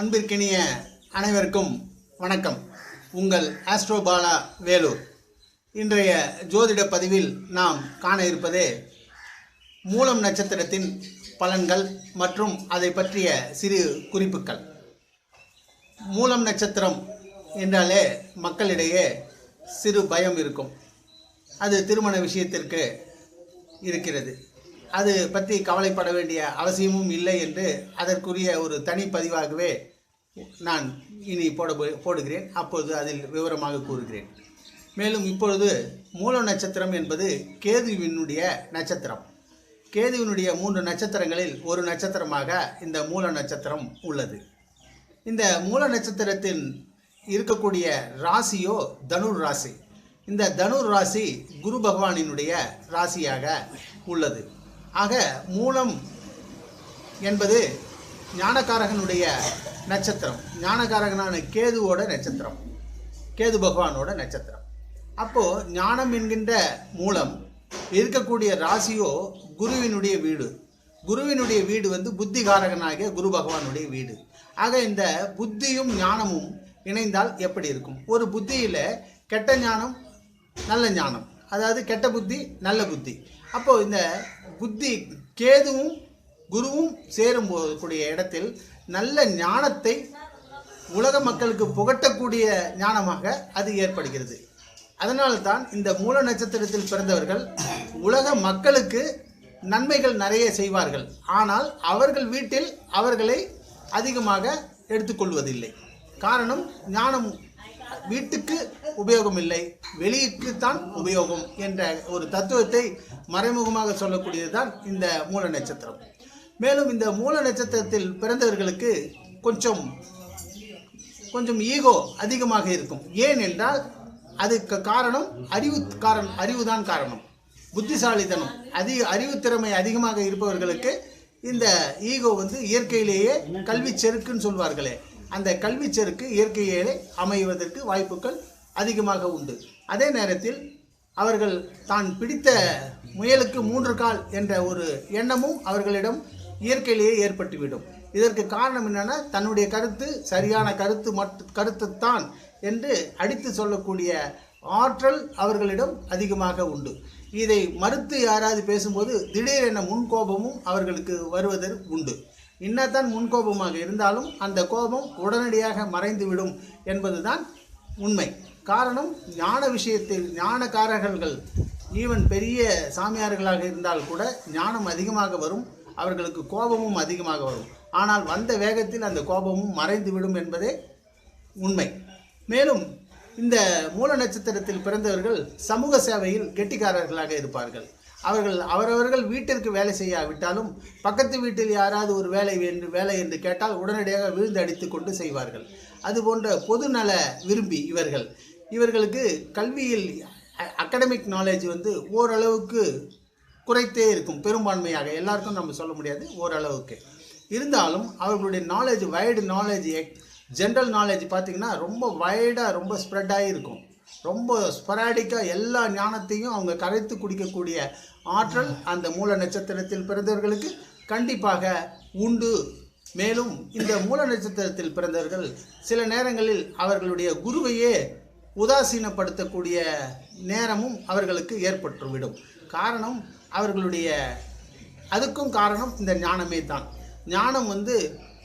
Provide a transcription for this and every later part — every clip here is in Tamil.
அன்பிற்கினிய அனைவருக்கும் வணக்கம். உங்கள் ஆஸ்ட்ரோபாலா வேலூர் இன்றைய ஜோதிட பதிவில் நாம் காண இருப்பதே மூலம் நட்சத்திரத்தின் பலன்கள் மற்றும் அதை பற்றிய சிறு குறிப்புகள். மூலம் நட்சத்திரம் என்றாலே மக்களிடையே சிறு பயம் இருக்கும். அது திருமண விஷயத்திற்கு இருக்கிறது. அது பற்றி கவலைப்பட வேண்டிய அவசியமும் இல்லை என்று அதற்குரிய ஒரு தனிப்பதிவாகவே நான் இனி போட போடுகிறேன். அப்பொழுது அதில் விவரமாக கூறுகிறேன். மேலும் இப்பொழுது மூல நட்சத்திரம் என்பது கேதுவினுடைய நட்சத்திரம். கேதுவினுடைய மூன்று நட்சத்திரங்களில் ஒரு நட்சத்திரமாக இந்த மூல நட்சத்திரம் உள்ளது. இந்த மூல நட்சத்திரத்தின் இருக்கக்கூடிய ராசியோ தனுர் ராசி. இந்த தனுர் ராசி குரு பகவானினுடைய ராசியாக உள்ளது. ஆக மூலம் என்பது ஞானகாரகனுடைய நட்சத்திரம். ஞானகாரகனான கேதுவோட நட்சத்திரம். கேது பகவானோட நட்சத்திரம். அப்போது ஞானம் என்கின்ற மூலம் இருக்கக்கூடிய ராசியோ குருவினுடைய வீடு. குருவினுடைய வீடு வந்து புத்திகாரகனாகிய குரு பகவானுடைய வீடு. ஆக இந்த புத்தியும் ஞானமும் இணைந்தால் எப்படி இருக்கும்? ஒரு புத்தியில் கெட்ட ஞானம் நல்ல ஞானம். அதாவது கெட்ட புத்தி நல்ல புத்தி. அப்போது இந்த புத்தி கேதுவும் குருவும் சேரும் கூடிய இடத்தில் நல்ல ஞானத்தை உலக மக்களுக்கு புகட்டக்கூடிய ஞானமாக அது ஏற்படுகிறது. அதனால்தான் இந்த மூல நட்சத்திரத்தில் பிறந்தவர்கள் உலக மக்களுக்கு நன்மைகள் நிறைய செய்வார்கள். ஆனால் அவர்கள் வீட்டில் அவர்களை அதிகமாக எடுத்துக்கொள்வதில்லை. காரணம் ஞானம் வீட்டுக்கு உபயோகம் இல்லை வெளியிற்குத்தான் உபயோகம் என்ற ஒரு தத்துவத்தை மறைமுகமாக சொல்லக்கூடியது தான் இந்த மூல நட்சத்திரம். மேலும் இந்த மூல நட்சத்திரத்தில் பிறந்தவர்களுக்கு கொஞ்சம் கொஞ்சம் ஈகோ அதிகமாக இருக்கும். ஏன் என்றால் அதுக்கு காரணம் அறிவு காரணம் அறிவுதான் காரணம். புத்திசாலித்தனம் அதிக அறிவு திறமை அதிகமாக இருப்பவர்களுக்கு இந்த ஈகோ வந்து இயற்கையிலேயே கல்வி செருக்குன்னு சொல்வார்களே. அந்த கல்வி செருக்கு இயற்கையிலே அமைவதற்கு வாய்ப்புகள் அதிகமாக உண்டு. அதே நேரத்தில் அவர்கள் தான் பிடித்த முயலுக்கு மூன்று கால் என்ற ஒரு எண்ணமும் அவர்களிடம் இயற்கையிலேயே ஏற்பட்டுவிடும். இதற்கு காரணம் என்னென்னா தன்னுடைய கருத்து சரியான கருத்து மட் கருத்துத்தான் என்று அடித்து சொல்லக்கூடிய ஆற்றல் அவர்களிடம் அதிகமாக உண்டு. இதை மறுத்து யாராவது பேசும்போது திடீரென முன்கோபமும் அவர்களுக்கு வருவதற்கு உண்டு. இன்னத்தான் முன்கோபமாக இருந்தாலும் அந்த கோபம் உடனடியாக மறைந்துவிடும் என்பதுதான் உண்மை. காரணம் ஞான விஷயத்தில் ஞானக்காரர்கள் ஈவன் பெரிய சாமியார்களாக இருந்தால் கூட ஞானம் அதிகமாக வரும் அவர்களுக்கு கோபமும் அதிகமாக வரும். ஆனால் வந்த வேகத்தில் அந்த கோபமும் மறைந்துவிடும் என்பதே உண்மை. மேலும் இந்த மூல நட்சத்திரத்தில் பிறந்தவர்கள் சமூக சேவையில் கெட்டிக்காரர்களாக இருப்பார்கள். அவர்கள் அவரவர்கள் வீட்டிற்கு வேலை செய்யாவிட்டாலும் பக்கத்து வீட்டில் யாராவது ஒரு வேலை என்று வேலை என்று கேட்டால் உடனடியாக விழுந்து அடித்து கொண்டு செய்வார்கள். அதுபோன்ற பொதுநல விரும்பி இவர்கள். இவர்களுக்கு கல்வியில் அகடமிக் நாலேஜ் வந்து ஓரளவுக்கு குறைத்தே இருக்கும் பெரும்பான்மையாக. எல்லாருக்கும் நம்ம சொல்ல முடியாது ஓரளவுக்கு. இருந்தாலும் அவர்களுடைய knowledge wide knowledge general knowledge பார்த்திங்கன்னா ரொம்ப வைடாக ரொம்ப ஸ்ப்ரெட் ஆகிருக்கும் ரொம்ப ஸ்பராடிக்காக எல்லா ஞானத்தையும் அவங்க கரைத்து குடிக்கக்கூடிய ஆற்றல் அந்த மூல நட்சத்திரத்தில் பிறந்தவர்களுக்கு கண்டிப்பாக உண்டு. மேலும் இந்த மூல நட்சத்திரத்தில் பிறந்தவர்கள் சில நேரங்களில் அவர்களுடைய குருவையே உதாசீனப்படுத்தக்கூடிய நேரமும் அவர்களுக்கு ஏற்பட்டுவிடும். காரணம் அவர்களுடைய அதுக்கும் காரணம் இந்த ஞானமே தான். ஞானம் வந்து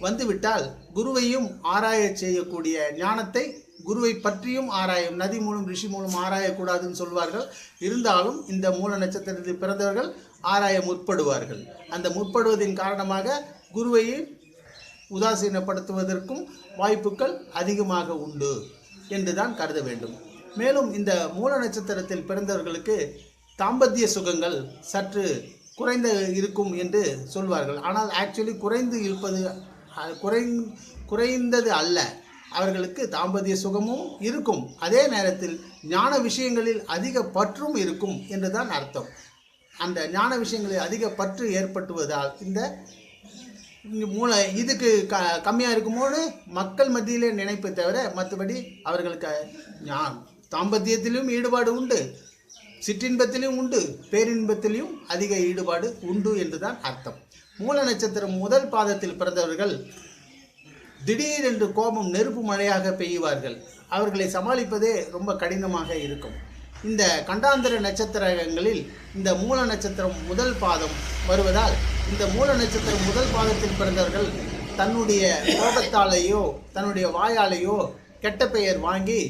வந்துவிட்டால் குருவையும் ஆராய செய்யக்கூடிய ஞானத்தை குருவை பற்றியும் ஆராயும் நதி மூலம் ரிஷி மூலம் ஆராயக்கூடாதுன்னு சொல்வார்கள். இருந்தாலும் இந்த மூல நட்சத்திரத்தில் பிறந்தவர்கள் ஆராய முற்படுவார்கள். அந்த முற்படுவதின் காரணமாக குருவையை உதாசீனப்படுத்துவதற்கும் வாய்ப்புகள் அதிகமாக உண்டு என்றுதான் கருத வேண்டும். மேலும் இந்த மூல நட்சத்திரத்தில் பிறந்தவர்களுக்கு தாம்பத்திய சுகங்கள் சற்று குறைந்த இருக்கும் என்று சொல்வார்கள். ஆனால் ஆக்சுவலி குறைந்து இருப்பது குறை குறைந்தது அல்ல. அவர்களுக்கு தாம்பத்திய சுகமும் இருக்கும். அதே நேரத்தில் ஞான விஷயங்களில் அதிக பற்றும் இருக்கும் என்றுதான் அர்த்தம். அந்த ஞான விஷயங்களில் அதிக பற்று ஏற்பட்டுவதால் இந்த மூளை இதுக்கு க கம்மியாக இருக்குமோன்னு மக்கள் மத்தியிலே நினைப்பு தவிர மற்றபடி அவர்களுக்கு ஞான் தாம்பத்தியத்திலும் ஈடுபாடு உண்டு. சிற்றின்பத்திலையும் உண்டு. பேரின்பத்திலையும் அதிக ஈடுபாடு உண்டு என்றுதான் அர்த்தம். மூல நட்சத்திரம் முதல் பாதத்தில் பிறந்தவர்கள் திடீரென்று கோபம் நெருப்பு மழையாக பெய்வார்கள் அவர்களை சமாளிப்பதே ரொம்ப கடினமாக இருக்கும். இந்த கண்டாந்திர நட்சத்திரங்களில் இந்த மூல நட்சத்திரம் முதல் பாதம் வருவதால் இந்த மூல நட்சத்திரம் முதல் பாதத்தில் பிறந்தவர்கள் தன்னுடைய கோபத்தாலேயோ தன்னுடைய வாயாலேயோ கெட்ட பெயர் வாங்கி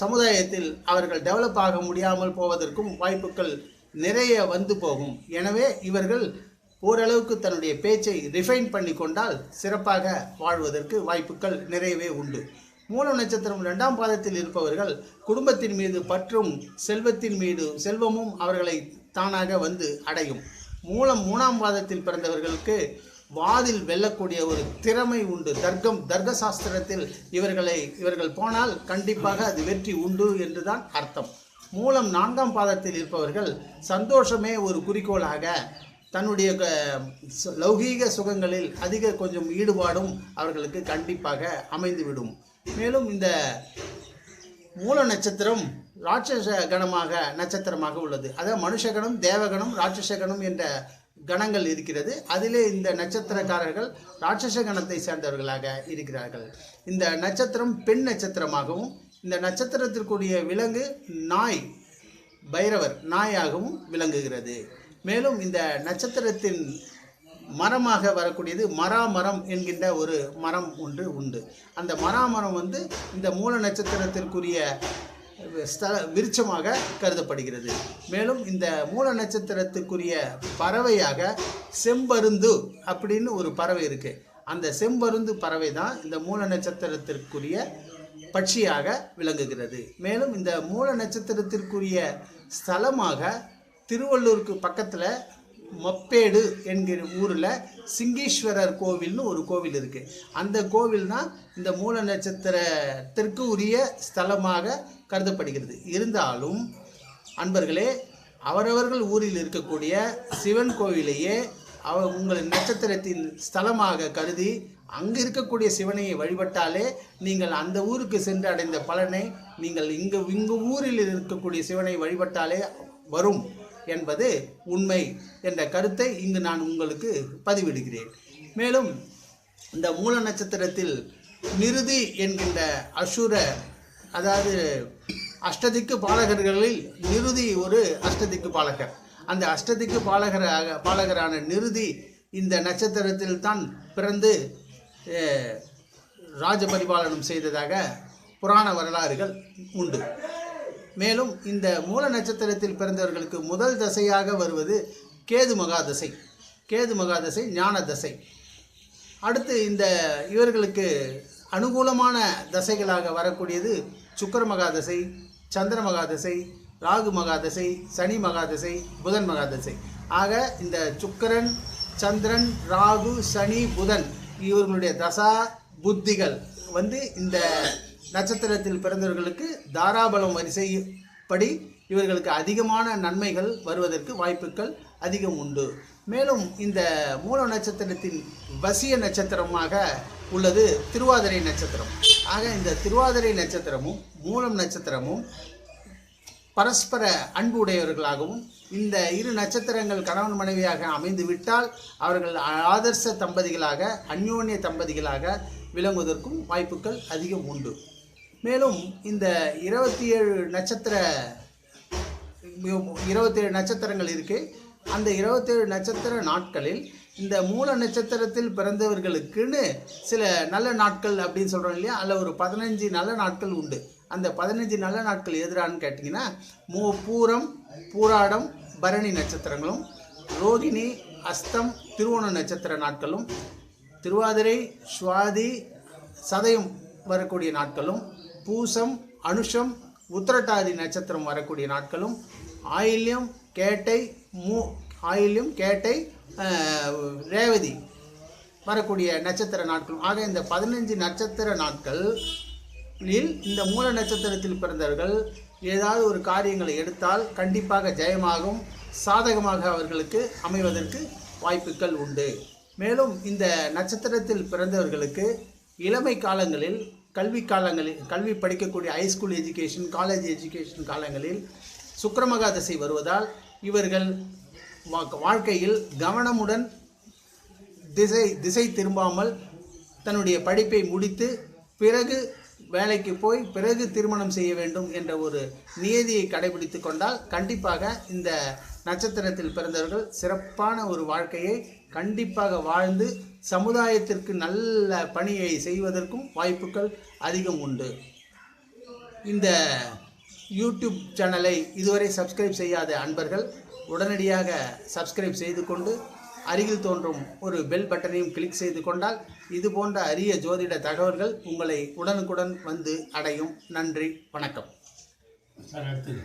சமுதாயத்தில் அவர்கள் டெவலப் ஆக முடியாமல் போவதற்கும் வாய்ப்புகள் நிறைய வந்து போகும். எனவே இவர்கள் ஓரளவுக்கு தன்னுடைய பேச்சை ரிஃபைன் பண்ணி கொண்டால் சிறப்பாக வாழ்வதற்கு வாய்ப்புகள் நிறையவே உண்டு. மூல நட்சத்திரம் இரண்டாம் பாதத்தில் இருப்பவர்கள் குடும்பத்தின் மீது பற்றும் செல்வத்தின் மீது செல்வமும் அவர்களை தானாக வந்து அடையும். மூலம் மூணாம் பாதத்தில் பிறந்தவர்களுக்கு வாதில் வெல்லக்கூடிய ஒரு திறமை உண்டு. தர்க்கம் தர்க்க சாஸ்திரத்தில் இவர்களை இவர்கள் போனால் கண்டிப்பாக அது வெற்றி உண்டு என்றுதான் அர்த்தம். மூலம் நான்காம் பாதத்தில் இருப்பவர்கள் சந்தோஷமே ஒரு குறிக்கோளாக தன்னுடைய க- சு- லௌகீக சுகங்களில் அதிக கொஞ்சம் ஈடுபாடும் அவர்களுக்கு கண்டிப்பாக அமைந்துவிடும். மேலும் இந்த மூல நட்சத்திரம் ராட்சச கணமாக நட்சத்திரமாக உள்ளது. அதாவது மனுஷகணம் தேவகணம் ராட்சசகணம் என்ற கணங்கள் இருக்கிறது. அதிலே இந்த நட்சத்திரக்காரர்கள் ராட்சச கணத்தை சேர்ந்தவர்களாக இருக்கிறார்கள். இந்த நட்சத்திரம் பெண் நட்சத்திரமாகவும் இந்த நட்சத்திரத்திற்குரிய விலங்கு நாய் பைரவர் நாயாகவும் விளங்குகிறது. மேலும் இந்த நட்சத்திரத்தின் மரமாக வரக்கூடியது மராமரம் என்கின்ற ஒரு மரம் ஒன்று உண்டு. அந்த மராமரம் வந்து இந்த மூல நட்சத்திரத்திற்குரிய ஸ்தல விருட்சமாக கருதப்படுகிறது. மேலும் இந்த மூல நட்சத்திரத்துக்குரிய பறவையாக செம்பருந்து அப்படின்னு ஒரு பறவை இருக்குது அந்த செம்பருந்து பறவை தான் இந்த மூல நட்சத்திரத்திற்குரிய பட்சியாக விளங்குகிறது. மேலும் இந்த மூல நட்சத்திரத்திற்குரிய ஸ்தலமாக திருவள்ளூருக்கு பக்கத்தில் மப்பேடு என்கிற ஊரில் சிங்கீஸ்வரர் கோவில்னு ஒரு கோவில் இருக்குது அந்த கோவில் தான் இந்த மூல நட்சத்திரத்திற்கு உரிய ஸ்தலமாக கருதப்படுகிறது. இருந்தாலும் அன்பர்களே அவரவர்கள் ஊரில் இருக்கக்கூடிய சிவன் கோவிலையே அவ உங்கள் நட்சத்திரத்தின் ஸ்தலமாக கருதி அங்கு இருக்கக்கூடிய சிவனையை வழிபட்டாலே நீங்கள் அந்த ஊருக்கு சென்று அடைந்த பலனை நீங்கள் இங்கு இங்கு ஊரில் இருக்கக்கூடிய சிவனை வழிபட்டாலே வரும். என்பது உண்மை என்ற கருத்தை இங்கு நான் உங்களுக்கு பதிவிடுகிறேன். மேலும் இந்த மூல நட்சத்திரத்தில் நிருதி என்கின்ற அசுர அதாவது அஷ்டதிக்கு பாலகர்களில் நிருதி ஒரு அஷ்டதிக்கு பாலகர். அந்த அஷ்டதிக்கு பாலகராக பாலகரான நிருதி இந்த நட்சத்திரத்தில் தான் பிறந்து ராஜபரிபாலனம் செய்ததாக புராண வரலாறுகள் உண்டு. மேலும் இந்த மூல நட்சத்திரத்தில் பிறந்தவர்களுக்கு முதல் தசையாக வருவது கேது மகாதசை. கேது மகாதசை ஞான தசை. அடுத்து இந்த இவர்களுக்கு அனுகூலமான தசைகளாக வரக்கூடியது சுக்கர மகாதசை சந்திர மகாதசை ராகு மகாதசை சனி மகாதசை புதன் மகாதசை. ஆக இந்த சுக்கிரன் சந்திரன் ராகு சனி புதன் இவர்களுடைய தசா புத்திகள் வந்து இந்த நட்சத்திரத்தில் பிறந்தவர்களுக்கு தாராபலம் வரிசைப்படி இவர்களுக்கு அதிகமான நன்மைகள் வருவதற்கு வாய்ப்புகள் அதிகம் உண்டு. மேலும் இந்த மூல நட்சத்திரத்தின் வசிய நட்சத்திரமாக உள்ளது திருவாதிரை நட்சத்திரம். ஆக இந்த திருவாதிரை நட்சத்திரமும் மூலம் நட்சத்திரமும் பரஸ்பர அன்பு உடையவர்களாகவும் இந்த இரு நட்சத்திரங்கள் கணவன் மனைவியாக அமைந்து விட்டால் அவர்கள் ஆதர்ச தம்பதிகளாக அந்யோன்ய தம்பதிகளாக விளங்குவதற்கும் வாய்ப்புகள் அதிகம் உண்டு. மேலும் இந்த இருபத்தி ஏழு நட்சத்திர இருபத்தேழு நட்சத்திரங்கள் இருக்குது அந்த இருபத்தேழு நட்சத்திர நாட்களில் இந்த மூல நட்சத்திரத்தில் பிறந்தவர்களுக்குன்னு சில நல்ல நாட்கள் அப்படின்னு சொல்கிறோம் இல்லையா? அதில் ஒரு பதினஞ்சு நல்ல நாட்கள் உண்டு. அந்த பதினஞ்சு நல்ல நாட்கள் எதிரான்னு கேட்டிங்கன்னா மூ பூரம் பூராடம் பரணி நட்சத்திரங்களும் ரோகிணி அஸ்தம் திருவோண நட்சத்திர நாட்களும் திருவாதிரை சுவாதி சதயம் வரக்கூடிய நாட்களும் பூசம் அனுஷம் உத்திரட்டாதி நட்சத்திரம் வரக்கூடிய நாட்களும் ஆயில்யம் கேட்டை மூ ஆயில்யம் கேட்டை ரேவதி வரக்கூடிய நட்சத்திர நாட்களும். ஆக இந்த பதினஞ்சு நட்சத்திர நாட்களில் இந்த மூல நட்சத்திரத்தில் பிறந்தவர்கள் ஏதாவது ஒரு காரியங்களை எடுத்தால் கண்டிப்பாக ஜெயமாகும் சாதகமாக அவர்களுக்கு அமைவதற்கு வாய்ப்புகள் உண்டு. மேலும் இந்த நட்சத்திரத்தில் பிறந்தவர்களுக்கு இளமை காலங்களில் கல்வி காலங்களில் கல்வி படிக்கக்கூடிய ஹைஸ்கூல் எஜுகேஷன் காலேஜ் எஜுகேஷன் காலங்களில் சுக்கிரமகா திசை வருவதால் இவர்கள் வா- வாழ்க்கையில் கவனமுடன் திசை திசை திரும்பாமல் தன்னுடைய படிப்பை முடித்து பிறகு வேலைக்கு போய் பிறகு திருமணம் செய்ய வேண்டும் என்ற ஒரு நியதியை கடைபிடித்து கொண்டால் கண்டிப்பாக இந்த நட்சத்திரத்தில் பிறந்தவர்கள் சிறப்பான ஒரு வாழ்க்கையை கண்டிப்பாக வாழ்ந்து சமுதாயத்திற்கு நல்ல பணியை செய்வதற்கும் வாய்ப்புகள் அதிகம் உண்டு. இந்த யூடியூப் சேனலை இதுவரை சப்ஸ்கிரைப் செய்யாத அன்பர்கள் உடனடியாக சப்ஸ்கிரைப் செய்து கொண்டு அருகில் தோன்றும் ஒரு பெல் பட்டனையும் கிளிக் செய்து கொண்டால் இது போன்ற அரிய ஜோதிட தகவல்கள் உங்களை உடனுக்குடன் வந்து அடையும். நன்றி வணக்கம். சார் அடுத்தது.